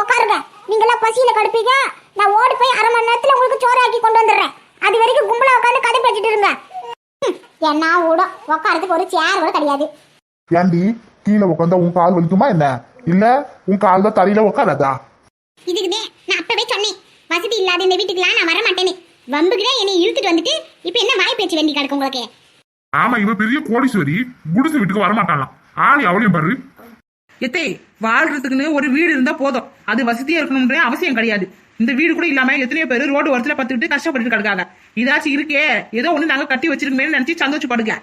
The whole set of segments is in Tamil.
உட்காருங்க நீங்களாம் பசியில கடுப்பீங்க? நான் ஓடி போய் அரை மணி நேரத்துல உங்களுக்கு சோறு ஆக்கி கொண்டு வந்துடுறேன். அது வரைக்கும் கும்பலா உட்காந்து கதை பேசிட்டு இருங்க. என்ன ஊடம் உட்காரத்துக்கு ஒரு சேர் கூட கிடையாது. ஏண்டி கீழே உட்காந்தா உன் கால் வலிக்குமா என்ன? இல்ல உன் கால் தான் தரையில உட்காராதா இதுக்குதே நான் அப்பவே சொன்னேன். வசதி இல்லாத இந்த வீட்டுக்குலாம் நான் வர மாட்டேன்னு வம்புக்குதே என்னை இழுத்துட்டு வந்துட்டு இப்போ என்ன வாய் பேச்சு வேண்டி கிடக்கு உங்களுக்கு? ஆமா இவ பெரிய கோடீஸ்வரி. குடிசை வீட்டுக்கு வரமாட்டாளாம். ஆளி அவளையும் பாரு. எத்தே வாழ்றதுக்குன்னு ஒரு வீடு இருந்தா போதும். அது வசதியா இருக்கணும்ன்ற அவசியம் கிடையாது. இந்த வீடு கூட இல்லாம எத்தனையோ பேர் ரோடு ஓரத்துல பத்துக்கிட்டு கஷ்டப்பட்டு கிடக்காங்க. இதாச்சும் இருக்கே ஏதோ ஒண்ணு நாங்க கட்டி வச்சிருக்கமே நினைச்சு சந்தோஷப்படுங்க.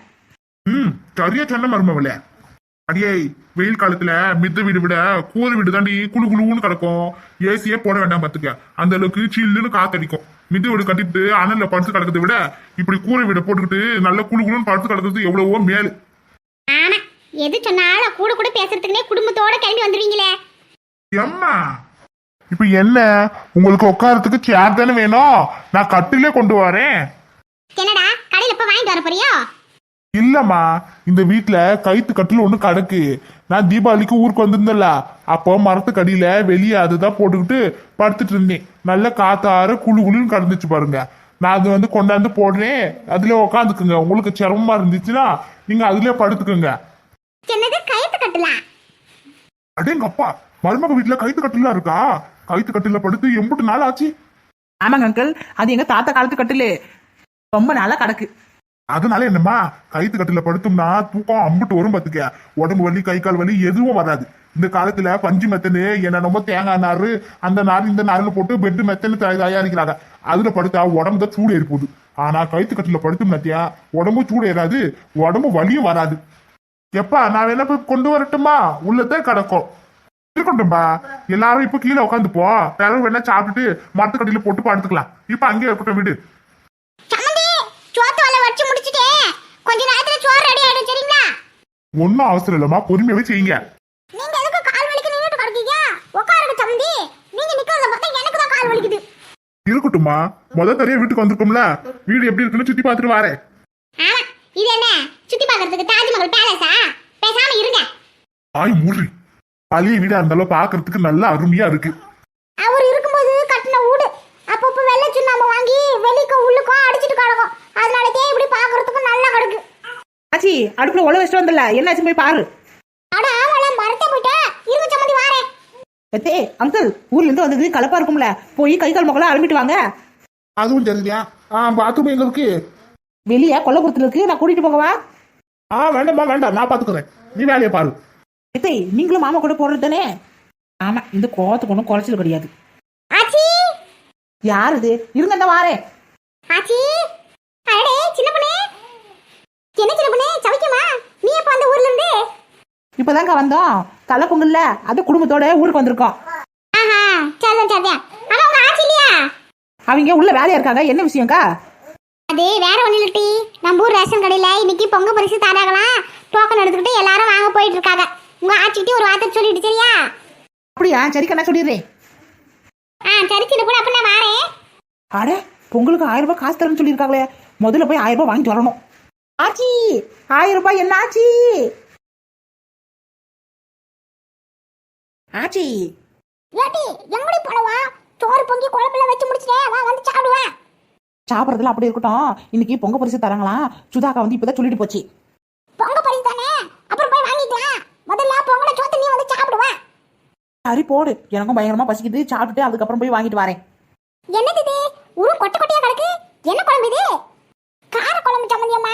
ம் சரியா சொன்ன மருமவளே. அடியே வெயில் காலத்துல மித்த வீடு விட கூரை வீடு தாண்டி குளு குளுன்னு கிடக்கும். ஏசியே போட வேண்டாம் பாத்துக்க. அந்த அளவுக்கு சில்லுன்னு காத்தடிக்கும். மித்த வீடு கட்டிட்டு அனல்ல படுத்து கிடக்கிறத விட இப்படி கூரை வீடை போட்டுக்கிட்டு நல்ல குழு குழுன்னு படுத்து கிடக்கிறது எவ்வளவோ மேல். எது சொன்னாலும் கூட கூட பேசுறதுக்குனே குடும்பத்தோட கிளம்பி வந்துருவீங்களே. எம்மா இப்ப என்ன? உங்களுக்கு உட்காரத்துக்கு சேர் தானே வேணும்? நான் கட்டிலே கொண்டு வரேன். என்னடா கடையில போய் வாங்கிட்டு வர போறியோ? இல்லம்மா இந்த வீட்ல கைத்து கட்டில் ஒண்ணு கிடக்கு. நான் தீபாவளிக்கு ஊருக்கு வந்திருந்தேன்ல அப்போ மரத்துக்கடியில வெளியே அதுதான் போட்டுக்கிட்டு படுத்துட்டு இருந்தேன். நல்ல காத்தார குளு குளுன்னு கிடந்துச்சு பாருங்க. நான் அது வந்து கொண்டாந்து போடுறேன். அதுல உக்காந்துக்குங்க. உங்களுக்கு சிரமமா இருந்துச்சுன்னா நீங்க அதுலயே படுத்துக்குங்க. என்னது கயத்து கட்டலாம் அடேங்கப்பா மருமக வீட்டுல கைத்து கட்டிலாம் இருக்கா? கைத்து கட்டில படுத்து எம்புட்டு நாள் ஆச்சு. ஆமாங்க அங்கிள் அது எங்க தாத்தா காலத்து கட்டிலு. ரொம்ப நாளா கிடக்கு. அதனால என்னம்மா கைத்து கட்டில படுத்தோம்னா தூக்கம் அம்புட்டு வரும் பாத்துக்க. உடம்பு வலி கை கால் வலி எதுவும் வராது. இந்த காலத்துல பஞ்சு மெத்தனு என்ன ரொம்ப தேங்காய் நாறு அந்த நாறு இந்த நாருன்னு போட்டு பெட் மெத்தனு தயா- தயாரிக்கிறாங்க. அதுல படுத்தா உடம்பு தான் சூடு ஏறி போகுது. ஆனா கைத்து கட்டில படுத்தோம்னாத்தியா உடம்பு சூடு ஏறாது உடம்பு வலியும் வராது. எப்பா நான் வேணா போய் கொண்டு வரட்டுமா? உள்ளதான் கிடக்கும். இருக்கட்டும்பா. எல்லாரும் இப்ப கீழே உட்காந்து போ. பிறகு வேணா சாப்பிட்டுட்டு மரத்துக்கடியில போட்டு படுத்துக்கலாம். இப்ப அங்கேயே இருக்கட்டும் வீடு. கொஞ்ச நேரத்துல சோறு ரெடி ஆயிடும் சரிங்களா? ஒன்னும் அவசரம் இல்லம்மா. பொறுமையாவே செய்யுங்க. நீங்க எதுக்கு கால் வலிக்கு நின்னுட்டு கிடக்கீங்க உட்காருங்க சம்மந்தி. நீங்க நிக்கிறத பார்த்தா எனக்கு தான் கால் வலிக்குது. இருக்கட்டும்மா. முத தரையா வீட்டுக்கு வந்திருக்கோம்ல. வீடு எப்படி இருக்குன்னு சுத்தி பார்த்துட்டு வரேன் ஆமா இது என்ன சுத்தி பார்க்கிறதுக்கு தாஜ்மஹால் பேலஸா பேசாம இருங்க. ஆய் மூறி. பழைய வீடா இருந்தாலும் பாக்குறதுக்கு நல்லா அருமையா இருக்கு. அவர் இருக்கும்போது கட்டின வீடு. அப்பப்போ வெள்ளை சுண்ணாம்பு வாங்கி வெளிக்கும் உள்ளுக்கும் அடிச்சிட்டு கிடக்கும். அதனாலதே இப்படி பார்க்கிறதுக்கு நல்லா கிடக்கு. ஆச்சி அடுப்புல உழ வச்சுட்டு வந்தல. என்னாச்சும் போய் பாரு. அட ஆமால மறந்தே போயிட்டேன் இருங்க சம்மந்தி வாரேன். எத்தே அங்கிள் ஊர்ல இருந்து வந்தது கலப்பா இருக்கும்ல. போய் கை கால் முகலாம் அழுமிட்டு வாங்க. அதுவும் சரியா ஆ பாத்ரூம் எங்க இருக்கு? வெளியே கொல்லப்புறத்துல இருக்கு. நான் கூட்டிட்டு போகவா? ஆ வேண்டாம்மா வேண்டாம். நான் பாத்துக்கிறேன். நீ வேலையை பாரு. எத்தே நீங்களும் மாமா கூட போறது தானே? ஆமா இந்த கோவத்துக்கு ஒன்றும் குறைச்சல் கிடையாது. ஆச்சி! யார் இது? இருங்க இந்த வாரேன் ஆச்சி! அடடே சின்ன பொண்ணே. என்ன சின்ன பொண்ணே சவிக்குமா நீ எப்ப அந்த ஊர்ல இருந்து? இப்பதாங்க வந்தோம். தலை பொங்கல்ல அது குடும்பத்தோட ஊருக்கு வந்திருக்கோம். ஆஹா சரிதான் சரிதான். ஆனா உங்க ஆச்சி இல்லையா? அவங்க உள்ள வேலையா இருக்காங்க? என்ன விஷயம்க்கா? அது வேற ஒண்ணு இல்லட்டி நம்ம ஊர் ரேஷன் கடையில இன்னைக்கு பொங்க பரிசு தாராகலாம். டோக்கன் எடுத்துக்கிட்டு எல்லாரும் வாங்க போயிட்டு இருக்காங்க உங்க ஆச்சிக்கிட்டே ஒரு வார்த்தை சொல்லிட்டு சரியா? அப்படியா? சரிக்கா நான் சொல்லிடுறேன். ஆ சரி சின்ன பொண்ணு அப்ப நான் வாரேன். அட பொங்கலுக்கு ஆயிரம் ரூபாய் காசு தரேன்னு சொல்லியிருக்காங்களே. முதல்ல போய் ஆயிரம் ரூபாய் வாங்கிட்டு வரணும். ஆச்சி ஆயிரம் ரூபாய் என்ன ஆச்சி? ஆச்சி. ஏட்டி எங்கடி போலவா சோறு பொங்கி குழம்புல வச்சு முடிச்சிட்டேன் வா வந்து சாப்பிடுவேன் சாப்பிட்றதுலாம் அப்படி இருக்கட்டும். இன்னைக்கு பொங்க பரிசு தராங்களாம். சுதாக்கா வந்து இப்பதான் சொல்லிட்டு போச்சு பொங்க பரிசு தானே அப்புறம் போய் வாங்கிக்கலாம் முதல்ல பொங்கலை சோத்து நீ வந்து சாப்பிடுவேன் சரி போடு. எனக்கும் பயங்கரமா பசிக்குது. சாப்பிட்டுட்டு அதுக்கப்புறம் போய் வாங்கிட்டு வரேன். என்னது இது? உரு கொட்டை கொட்டையா கிடக்கு? என்ன குழம்பு இது? கார குழம்பு சம்மந்தியம்மா.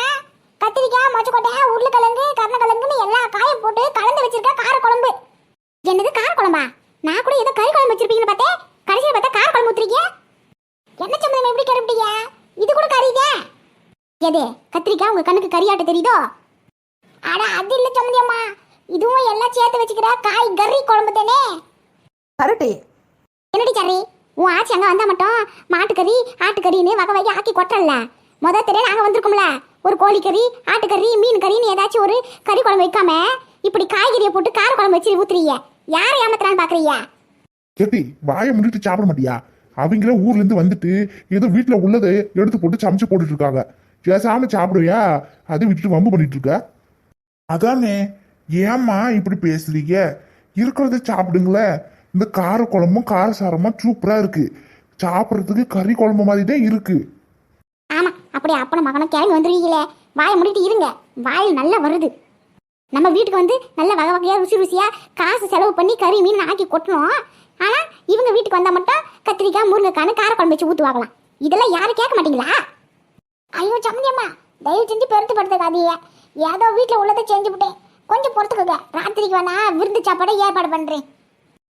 கத்திரிக்காய் மொச்சக்கொட்டை உருளைக்கிழங்கு கருணக்கிழங்குன்னு எல்லா காயும் போட்டு கலந்து வச்சிருக்க கார குழம்பு. என்னது கார குழம்பா? நான் கூட ஏதோ கறி குழம்பு வச்சிருப்பீங்கன்னு பார்த்தேன். கடைசியில் பார்த்தா கார குழம்பு ஊத்துறீங்க. என்ன சம்மந்தம் எப்படி கருப்பிட்டீங்க? இது கூட கறிங்க எது? கத்திரிக்காய் உங்க கண்ணுக்கு கறியாட்ட தெரியுதோ? அட அது இல்லை சம்மந்தியம்மா. இதுவும் எல்லாம் சேர்த்து வச்சுக்கிற காய் கறி குழம்பு தானே? கரெக்டு என்னடி சரி? உன் ஆச்சி அங்க வந்தா மட்டும் மாட்டுக்கறி ஆட்டுக்கறின்னு வகை வகை ஆக்கி கொட்டல முத தெரிய நாங்க வந்திருக்கோம்ல. ஒரு கோழிக்கறி ஆட்டுக்கறி மீன் கறின்னு ஏதாச்சும் ஒரு கறி குழம்பு வைக்காம இப்படி காய்கறியை போட்டு கார குழம்பு வச்சு ஊத்துறீங்க. யாரை ஏமாத்துறான்னு பாக்குறீங்க? கேட்டி வாயை முடிட்டு சாப்பிட மாட்டியா? அவங்கள ஊர்ல இருந்து வந்துட்டு ஏதோ வீட்டுல உள்ளதை எடுத்து போட்டு சமைச்சு போட்டுட்டு இருக்காங்க. பேசாம சாப்பிடுவியா? அதை விட்டுட்டு வம்பு பண்ணிட்டு இருக்க. அதானே. ஏம்மா இப்படி பேசுறீங்க? இருக்கிறத சாப்பிடுங்களேன் இந்த கார குழம்பும் கார சாரமும் சூப்பரா இருக்கு. சாப்பிட்றதுக்கு கறி குழம்பு மாதிரி தான் இருக்கு. ஆமா அப்படி அப்பனும் மகனும் கிளம்பி வந்துருவீங்களே. வாயை முடிட்டு இருங்க. வாயில் நல்லா வருது. நம்ம வீட்டுக்கு வந்து நல்ல வகை வகையா ருசி ருசியா காசு செலவு பண்ணி கறி மீன் ஆக்கி கொட்டணும். ஆனா இவங்க வீட்டுக்கு வந்தா மட்டும் கத்திரிக்காய் முருங்கைக்கான்னு கார குழம்பு வச்சு ஊத்துவாங்களாம் இதெல்லாம் யாரும் கேட்க மாட்டீங்களா? ஐயோ சம்மந்தியம்மா தயவு செஞ்சு பெருத்து படுத்துக்காதீங்க ஏதோ வீட்டில் உள்ளதை செஞ்சு விட்டேன் கொஞ்சம் பொறுத்துக்கோங்க. ராத்திரிக்கு வேணா விருந்து சாப்பாடை ஏற்பாடு பண்றேன்.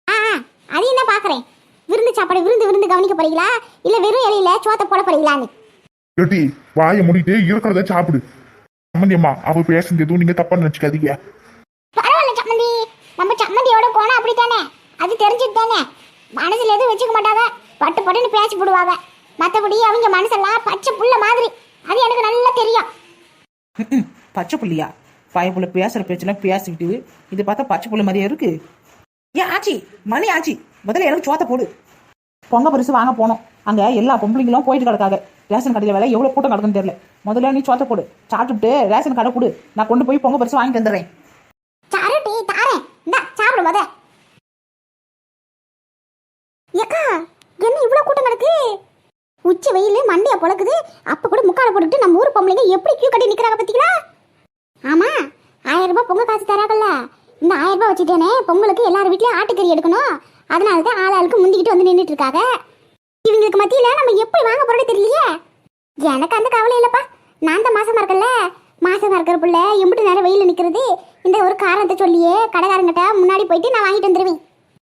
ஆ ஆ, அதையும் தான் பாக்குறேன். விருந்து சாப்பாடு விருந்து விருந்து கவனிக்க போறீங்களா? இல்ல வெறும் இலையில சோத்தை போட போறீங்களான்னு? ஏட்டி வாயை மூடிட்டு இருக்கிறத சாப்பிடு. சம்மந்தியம்மா அவ பேசுறது எதுவும் நீங்க தப்பா நினைச்சுக்காதீங்க. பரவாயில்ல சம்மந்தி. நம்ம சம்மந்தியோட கோணம் அப்படித்தானே? அது தெரிஞ்சுட்டு தானே? மனசுல எதுவும் வச்சுக்க மாட்டாங்க பட்டு பட்டுன்னு பேசி போடுவாங்க மற்றபடி அவங்க மனசெல்லாம் பச்சை புள்ள மாதிரி. அது எனக்கு நல்லா தெரியும். பச்சை புள்ளியா? பயப்புள்ள பேசுகிற பேச்செல்லாம் பேசிக்கிட்டு இது பார்த்தா பச்சை புள்ள மாதிரியே இருக்கு? ஏன் ஆச்சி மணி ஆச்சி முதல்ல எனக்கு சோத்த போடு. பொங்க பரிசு வாங்க போனோம். அங்க எல்லா பொம்பளைங்களும் போயிட்டு கிடக்காங்க. ரேஷன் கடையில் வேலை எவ்வளவு கூட்டம் கிடக்குன்னு தெரியல. முதல்ல நீ சோத்த போடு. சாப்பிட்டுட்டு ரேஷன் கடை கொடு. நான் கொண்டு போய் பொங்க பரிசு வாங்கி தந்துடுறேன் ஏக்கா என்ன இவ்வளவு கூட்டம் நடக்கு உச்சி வெயில் மண்டைய பொழக்குது. அப்ப கூட முக்கால போட்டுட்டு நம்ம ஊர் பொம்பளைங்க எப்படி கியூ கட்டி நிக்கிறாங்க பாத்தீங்களா? ஆமா ஆயிரம் ரூபாய் பொங்கல் காசு தராங்கல்ல. இந்த ஆயிரம் ரூபாய் வச்சுட்டேனே பொங்கலுக்கு எல்லார் வீட்லயும் ஆட்டுக்கறி எடுக்கணும். அதனால தான் ஆள் ஆளுக்கு முந்திக்கிட்டு வந்து நின்றுட்டு இருக்காங்க இவங்களுக்கு மத்தியில நம்ம எப்படி வாங்க போறோம்னு தெரியலையே. எனக்கு அந்த கவலை இல்லப்பா. நான் தான் மாசமா இருக்கல மாசமா இருக்கிற புள்ள எம்பிட்டு நேரம் வெயில நிக்கிறது. இந்த ஒரு காரணத்தை சொல்லியே கடைக்காரங்கிட்ட முன்னாடி போயிட்டு நான் வாங்கிட்டு வந்துருவேன்.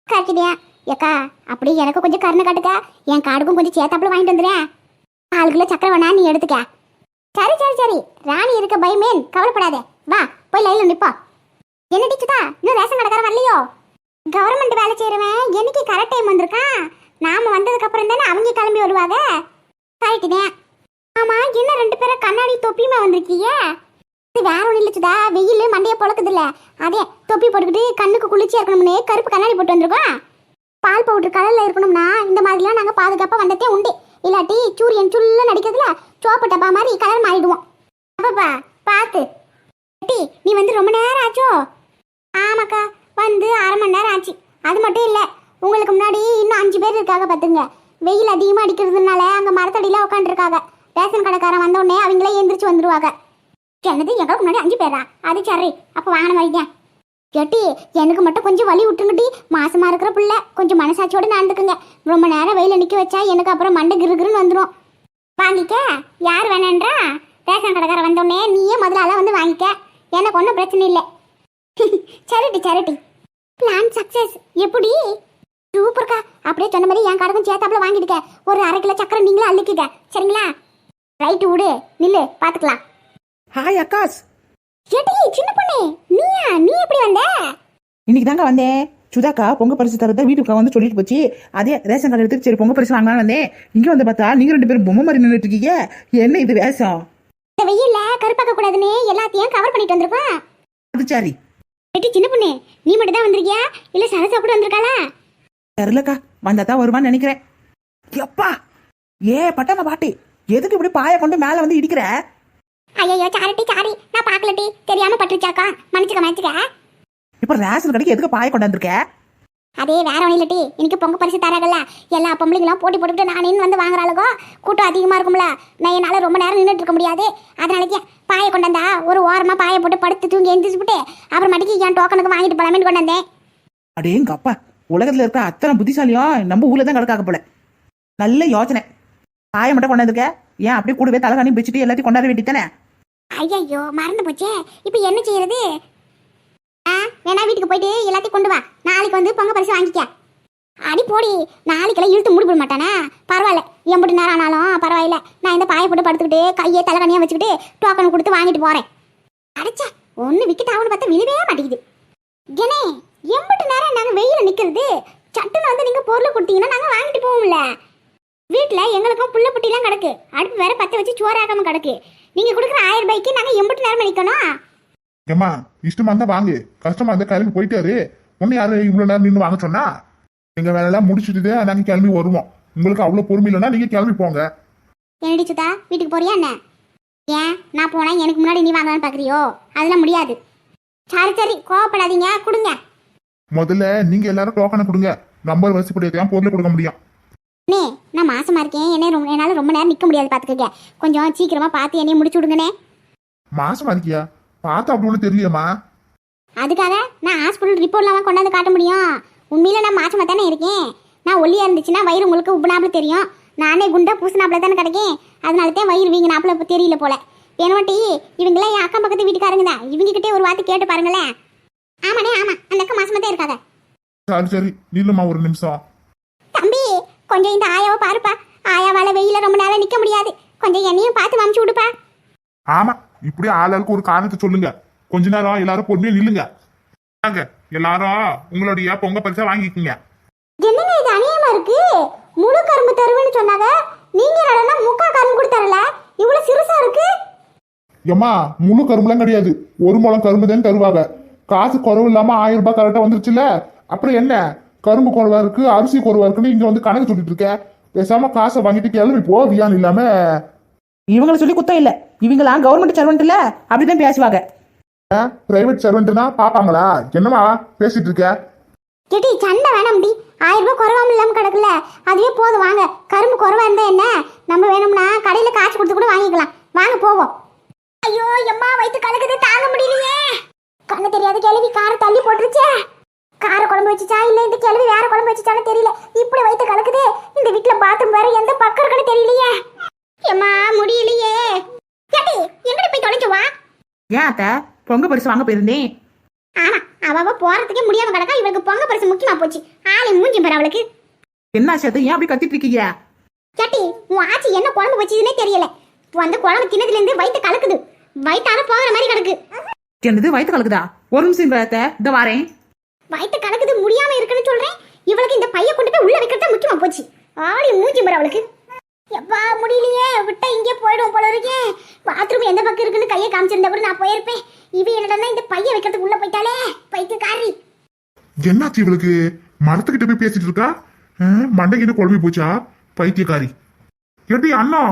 கரெக்டியா ஏக்கா அப்படியே எனக்கு கொஞ்சம் கருணை காட்டுக்கா. என் காடுக்கும் கொஞ்சம் சேத்தாப்புல வாங்கிட்டு வந்துடுறேன். நாலு கிலோ சக்கரை வேணா நீ எடுத்துக்க. சரி சரி சரி. ராணி இருக்க பயமேன் கவலைப்படாதே. வா போய் லைன்ல நிப்பா. என்ன டீச்சுதா? இன்னும் ரேஷன் கடைக்காரன் வரலையோ? கவர்மெண்ட் வேலை செய்யறவன் என்னைக்கு கரெக்ட் டைம் வந்திருக்கான் நாம வந்ததுக்கு அப்புறம் தானே அவங்க கிளம்பி வருவாங்க? கரெக்டு ஆமா என்ன ரெண்டு பேரும் கண்ணாடி தொப்பியுமா வந்திருக்கீங்க? அது வேற ஒன்றும் இல்லச்சுதா வெயில் மண்டையை பொழக்குது இல்ல. அதே தொப்பி போட்டுக்கிட்டு கண்ணுக்கு குளிர்ச்சியா இருக்கணும்னு கருப்பு கண்ணாடி போட்டு வந்திருக்கோம். பால் பவுடர் கலர்ல இருக்கணும்னா இந்த மாதிரிலாம் நாங்க பாதுகாப்பா வந்ததே உண்டு. இல்லாட்டி சூரியன் சுல்ல நடிக்கிறதுல சோப்பு டப்பா மாதிரி கலர் மாறிடுவோம். அப்பப்பா பார்த்து டி நீ வந்து ரொம்ப நேரம் ஆச்சோ? ஆமாக்கா வந்து அரை மணி நேரம் ஆச்சு. அது மட்டும் இல்லை உங்களுக்கு முன்னாடி இன்னும் அஞ்சு பேர் இருக்காங்க பார்த்துங்க வெயில் அதிகமாக அடிக்கிறதுனால அங்கே மரத்தடியில் உட்காந்துருக்காங்க ரேஷன் கடைக்காரன் வந்த உடனே அவங்களே எந்திரிச்சு வந்துருவாங்க. என்னது எங்களுக்கு முன்னாடி அஞ்சு பேரா? அது சரி அப்போ வாங்கின வைங்க. கேட்டி எனக்கு மட்டும் கொஞ்சம் வலி விட்டுங்கட்டி மாசமா இருக்கிற பிள்ளை கொஞ்சம் மனசாட்சியோட நடந்துக்குங்க. ரொம்ப நேரம் வெயில் நிற்க வச்சா எனக்கு அப்புறம் மண்டை கிருகிருன்னு வந்துடும் வாங்கிக்க. யார் வேணான்றா? ரேஷன் கடைக்காரன் வந்த உடனே நீயே முதல்ல ஆளா வந்து வாங்கிக்க. எனக்கு ஒன்றும் பிரச்சனை இல்லை. சரிட்டி சரிட்டி பிளான் சக்சஸ் எப்படி? சூப்பர்க்கா அப்படியே சொன்ன மாதிரி என் கடைக்கும் சேர்த்தாப்புல வாங்கிட்டுக்க ஒரு அரை கிலோ சக்கரை நீங்களும் அள்ளிக்கிக்க. சரிங்களா? ரைட்டு விடு நில்லு. பார்த்துக்கலாம் ஹாய் அக்காஸ். ஏட்டி சின்ன பொண்ணு. நீயா? நீ எப்படி வந்த? இன்னைக்கு தாங்க வந்தேன். சுதாக்கா பொங்க பரிசு தரத வீட்டுக்கு வந்து சொல்லிட்டு போச்சு. அதே ரேஷன் கடை எடுத்து சரி பொங்க பரிசு வாங்கலாம் வந்தேன். இங்க வந்து பார்த்தா நீங்க ரெண்டு பேரும் பொம்மை மாதிரி நின்றுட்டு இருக்கீங்க. என்ன இது வேஷம்? இந்த வெயில்ல கருப்பாக்க கூடாதுன்னு எல்லாத்தையும் கவர் பண்ணிட்டு வந்திருப்பான் அது சரி. ஏட்டி சின்ன பொண்ணு நீ மட்டும் தான் வந்திருக்கியா? இல்ல சரசா கூட வந்திருக்காளா? தெரிலக்கா வந்தா தான் வருவான்னு நினைக்கிறேன். எப்பா! ஏ பட்டங்க பாட்டி எதுக்கு இப்படி பாய கொண்டு மேல வந்து இடிக்கிற? ஐயோ சாரிட்டி சாரி. நான் பார்க்கலட்டி தெரியாம பட்டுச்சாக்கா மன்னிச்சுக்க மன்னிச்சுக்க. இப்ப ரேஷன் கடைக்கு எதுக்கு பாய கொண்டு வந்திருக்க அதே வேற ஒன்றும் இல்லட்டி இன்னைக்கு பொங்க பரிசு தராங்கல்ல. எல்லா பொம்பளைங்களும் போட்டி போட்டுக்கிட்டு நானேன்னு வந்து வாங்குறாளுகோ கூட்டம் அதிகமா இருக்கும்ல. நான் என்னால ரொம்ப நேரம் நின்றுட்டு இருக்க முடியாது. அதனாலக்கு பாயை கொண்டு வந்தா ஒரு ஓரமா பாயை போட்டு படுத்து தூங்கி எந்திரிச்சு விட்டு அப்புறமேட்டுக்கு என் டோக்கனுக்கு வாங்கிட்டு போலாமேன்னு கொண்டு வந்தேன். அடேங்க அப்பா. உலகத்துல இருக்க அத்தனை புத்திசாலியும் நம்ம ஊர்ல தான் கிடக்காக போல. நல்ல யோசனை. பாய மட்டும் கொண்டு வந்திருக்க ஏன் அப்படியே கூடவே தலைகாணி வச்சுட்டு எல்லாத்தையும் கொண்டாட வேண்டியதானே ஐயையோ மறந்து போச்சே. இப்போ என்ன செய்யறது? வேணா வீட்டுக்கு போயிட்டு எல்லாத்தையும் கொண்டு வா. நாளைக்கு வந்து பொங்க பரிசு வாங்கிக்க. அடி போடி நாளைக்கெல்லாம் இழுத்து மூடி போட மாட்டானா? பரவாயில்ல எம்பிட்டு நேரம் ஆனாலும் பரவாயில்ல. நான் இந்த பாயை போட்டு படுத்துக்கிட்டு கையை தலைகணியாக வச்சுக்கிட்டு டோக்கன் கொடுத்து வாங்கிட்டு போகிறேன் அடைச்சா ஒன்று விக்கெட் ஆகுன்னு பார்த்தா விழுவே மாட்டேங்குது. ஏனே எம்பிட்டு நேரம் நாங்கள் வெயில் நிற்கிறது சட்டுன்னு வந்து நீங்கள் பொருள் கொடுத்தீங்கன்னா நாங்கள் வாங்கிட்டு போவோம்ல. வீட்டில் எங்களுக்கும் புள்ள புட்டிலாம் கிடக்கு. அடுப்பு வேற பற்ற வச்சு சோறாக்காமல் கிடக்கு. நீங்கள் கொடுக்குற ஆயிரம் ரூபாய்க்கு நாங்கள் எம்பிட்டு நேரம் நிற்கணும் ஏம்மா இஷ்டமா இருந்தா வாங்கு. கஷ்டமா இருந்தா கிளம்பி போயிட்டாரு ஒன்னு யாரு இவ்வளவு நேரம் நின்று வாங்க சொன்னா? எங்க வேலையெல்லாம் முடிச்சுட்டு நாங்க கிளம்பி வருவோம். உங்களுக்கு அவ்வளவு பொறுமை இல்லைன்னா நீங்க கிளம்பி போங்க. என்னடி சுதா வீட்டுக்கு போறியா என்ன? ஏன்? நான் போனா எனக்கு முன்னாடி நீ வாங்கலாம்னு பார்க்குறியோ அதெல்லாம் முடியாது. சரி சரி கோவப்படாதீங்க. கொடுங்க. முதல்ல நீங்க எல்லாரும் டோக்கனை கொடுங்க. நம்பர் வரிசைப்படி தான் பொருள் கொடுக்க முடியும். அண்ணே நான் மாசமா இருக்கேன். என்ன ரொம்ப என்னால் ரொம்ப நேரம் நிற்க முடியாது பார்த்துக்கங்க கொஞ்சம் சீக்கிரமா பார்த்து என்னைய முடிச்சு விடுங்கண்ணே. மாசமா இருக்கியா? பார்த்தா அப்படி ஒன்றும் தெரியலையம்மா. அதுக்காக நான் ஹாஸ்பிட்டல் ரிப்போர்ட்லாம் கொண்டாந்து காட்ட முடியும். உண்மையில நான் மாசமா தானே இருக்கேன். நான் ஒல்லியா இருந்துச்சுன்னா வயிறு உங்களுக்கு உப்புனாப்புல தெரியும். நானே குண்டா பூசினாப்புல தானே கிடைக்கும் அதனால தான் வயிறு வீங்க நாப்புல இப்போ தெரியல போல. வேணுமாட்டி இவங்களாம் என் அக்கம் பக்கத்து வீட்டுக்காரங்க தான். இவங்க கிட்டே ஒரு வார்த்தை கேட்டு பாருங்களேன். ஆமாண்ணே ஆமா. அந்த அக்கா மாசமா தான் இருக்காங்க. சரி சரி. நில்லுமா ஒரு நிமிஷம். தம்பி கொஞ்சம் இந்த ஆயாவை பாருப்பா. ஆயாவால வெயில ரொம்ப நேரம் நிக்க முடியாது. கொஞ்சம் என்னையும் பார்த்து அமுச்சு விடுப்பா. ஆமா. இப்படி ஆளாளுக்கு ஒரு காரணத்தை சொல்லுங்க. கொஞ்ச நேரம் எல்லாரும் பொறுமையா நில்லுங்க. வாங்க எல்லாரும் உங்களுடைய பொங்க பரிசா வாங்கிக்கோங்க. என்னங்க இது அநியாயமா இருக்கு? முழு கரும்பு தருவேன்னு சொன்னாங்க. நீங்க என்னடா முக்கா கரும்பு கூட தரல. இவ்வளவு சிறுசா இருக்கு. முழு கரும்புலாம் கிடையாது. ஒரு முழம் கரும்பு தான் தருவாங்க. காசு குறவு இல்லாம ஆயிரம் ரூபாய் கரெக்டா வந்துருச்சுல அப்புறம் என்ன? கரும்பு குறவா இருக்கு அரிசி குறவா இருக்குன்னு இங்க வந்து கணக்கு சொல்லிட்டு இருக்க. பேசாம காசை வாங்கிட்டு கிளம்பி போ வியான் இல்லாம. இவங்களை சொல்லி குத்தம் இல்ல. இவங்களாம் கவர்மெண்ட் சர்வெண்ட் இல்ல. அப்படிதான் பேசுவாங்க. பிரைவேட் சர்வெண்ட்னா பாப்பாங்களா என்னம்மா பேசிட்டு இருக்க? கேட்டி சண்டை வேணாம்டி ஆயிரம் ரூபாய் குறவாம இல்லாம கிடக்குல அதுவே போதும். வாங்க. கரும்பு குறவா இருந்தா என்ன? நம்ம வேணும்னா கடையில காசு கொடுத்து கூட வாங்கிக்கலாம். வாங்க போவோம். ஐயோ எம்மா வயித்து கலக்குது. தாங்க முடியலையே. கண்ணு தெரியாத கேள்வி காரை தள்ளி போட்டுருச்சே. கார குழம்பு வச்சுச்சா? இல்ல இந்த கேள்வி வேற குழம்பு வச்சுச்சான்னு தெரியல. இப்படி வயித்து கலக்குது. இந்த வீட்ல பாத்ரூம் வேற எந்த பக்கம் இருக்குன்னு தெரியலையே. எம்மா முடியலையே. கேட்டி எங்கடி போய் தொலைஞ்சு வா. ஏன் அத்தை? பொங்க பரிசு வாங்க போயிருந்தேன். ஆமா அவ போறதுக்கே முடியாம கிடக்கா இவளுக்கு பொங்க பரிசு முக்கியமா போச்சு. ஆளை மூஞ்சி பாரு அவளுக்கு. என்ன சேர்த்து ஏன் அப்படி கத்திட்டு இருக்கீங்க? சட்டி உன் ஆச்சி என்ன குழம்பு வச்சதுன்னே தெரியல. அந்த குழம்பு தின்னதுல இருந்து வயித்து கலக்குது. வயித்தால போகிற மாதிரி கிடக்கு. என்னது வயிற்று கலக்குதா? ஒரு நிமிஷம் அத்தை. இந்த வாரேன். வயித்து கலக்குது முடியாம இருக்குன்னு சொல்றேன். இவளுக்கு இந்த பைய கொண்டு போய் உள்ள வைக்கிறது முக்கியமா போச்சு. ஆளி மூஞ்சி பாரு அவளுக்கு. எப்பா முடியலையே. விட்டா இங்கே போயிடும் போல இருக்கே. பாத்ரூம் எந்த பக்கம் இருக்குன்னு கையை காமிச்சிருந்தா கூட நான் போயிருப்பேன். இவ என்னடா இந்த பைய வைக்கிறதுக்கு உள்ள போயிட்டாலே பைத்தியக்காரி. என்னாச்சு இவளுக்கு? மரத்துக்கிட்ட போய் பேசிட்டு இருக்கா? மண்டைக்கிட்ட குழம்பி போச்சா? பைத்தியக்காரி. ஏடி அண்ணா?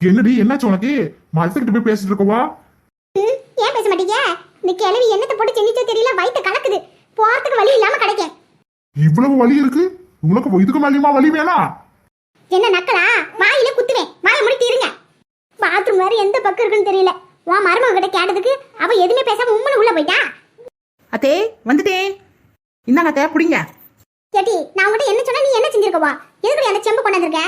என்னடி என்னாச்சு உனக்கு? மரத்துக்கிட்ட போய் பேசிட்டு இருக்கவா? ஏன் பேச மாட்டீங்க? இந்த கிழவி என்னத்தை போட்டு செஞ்சிச்சோ தெரியல வயித்து கலக்குது. போறதுக்கு வழி இல்லாம கிடைக்கேன். இவ்வளவு வலி இருக்கு? உனக்கு இதுக்கு மேலேயுமா வலி வேணாம் என்ன நக்கலா? வாயில குத்துவேன். வாயை முடித்து இருங்க பாத்ரூம் வேற எந்த பக்கம் இருக்குன்னு தெரியல. உன் மருமக கிட்ட கேட்டதுக்கு அவ எதுவுமே பேசாம உம்மனு உள்ள போயிட்டா? அத்தே வந்துட்டேன் இந்தாங்க அத்தை பிடிங்க கேட்டி நான் உங்ககிட்ட என்ன சொன்னா நீ என்ன செஞ்சிருக்கவா எதுக்கு என்ன செம்பு கொண்டாந்துருக்க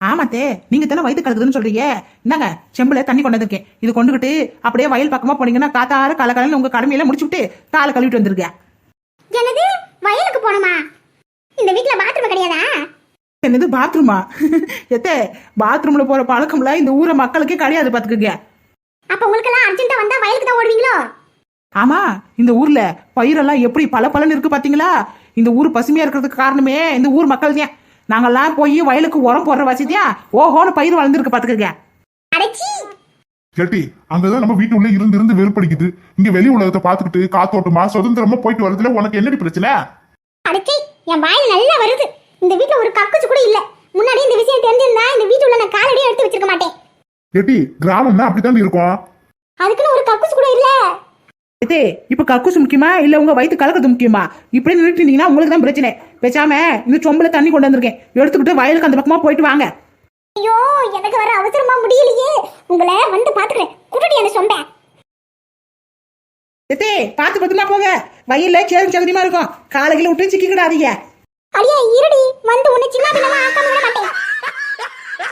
ஆமாத்தே நீங்க தானே வயிற்று கலக்குதுன்னு சொல்றீங்க. இந்தாங்க செம்புல தண்ணி கொண்டு வந்திருக்கேன். இது கொண்டுகிட்டு அப்படியே வயல் பக்கமா போனீங்கன்னா காத்தார கலக்கலன்னு உங்க கடமையெல்லாம் முடிச்சுட்டு காலை கழுவிட்டு வந்திருக்கேன் என்னது? வயலுக்கு போனோமா? இந்த வீட்ல பாத்ரூம் கிடையாதா? என்னது பாத்ரூமா? எத்தே பாத்ரூம்ல போற பழக்கம்ல இந்த ஊரை மக்களுக்கே கிடையாது பாத்துக்கங்க. அப்ப உங்களுக்கு எல்லாம் அர்ஜென்ட்டா வந்தா வயலுக்கு தான் ஓடுவீங்களோ? ஆமா இந்த ஊர்ல பயிரெல்லாம் எப்படி பல பலன்னு இருக்கு பாத்தீங்களா? இந்த ஊர் பசுமையா இருக்கிறதுக்கு காரணமே இந்த ஊர் மக்கள் தான் நாங்கெல்லாம் போய் வயலுக்கு உரம் போடுற வசதியா ஓஹோன்னு பயிர் வளர்ந்துருக்கு பாத்துக்கங்க. அடைச்சி! கேட்டி அங்கதான் நம்ம வீட்டு உள்ள இருந்து இருந்து வெறுப்படிக்குது இங்க வெளி உலகத்தை பாத்துக்கிட்டு காத்தோட்டமா சுதந்திரமா போயிட்டு வரதுல உனக்கு என்னடி பிரச்சனை? அடைச்சி என் வாயில் நல்லா வருது. இந்த வீட்ல ஒரு கக்குச்சு கூட இல்ல. முன்னாடி இந்த விஷயம் தெரிஞ்சிருந்தா இந்த வீட்டுல நான் காலடியே எடுத்து வச்சிருக்க மாட்டேன். கேட்டி கிராமம்னா அப்படித்தான் இருக்கும்? அதுக்குன்னு ஒரு கக்குச்சு கூட இல்ல. எத்தே இப்ப கக்கூசு முக்கியமா? இல்ல உங்க வயிற்று கலக்கிறது முக்கியமா? இப்படி நின்றுட்டு இருந்தீங்கன்னா உங்களுக்கு தான் பிரச்சனை. பேசாம இந்த சொம்புல தண்ணி கொண்டு வந்திருக்கேன். எடுத்துக்கிட்டு வயலுக்கு அந்த பக்கமா போயிட்டு வாங்க. ஐயோ எனக்கு வர அவசரமா முடியலையே. உங்களை வந்து பாத்துக்கிறேன். குட்டுடி என்ன சொம்பேன் எத்தே பார்த்து பத்திரமா போங்க. வயல்ல சேரும் சகதியமா இருக்கும். காலையில விட்டு சிக்கிக்கிடாதீங்க. அடியே இருடி. வந்து உன்னை சின்ன பின்னமா ஆக்காம விட மாட்டேன்.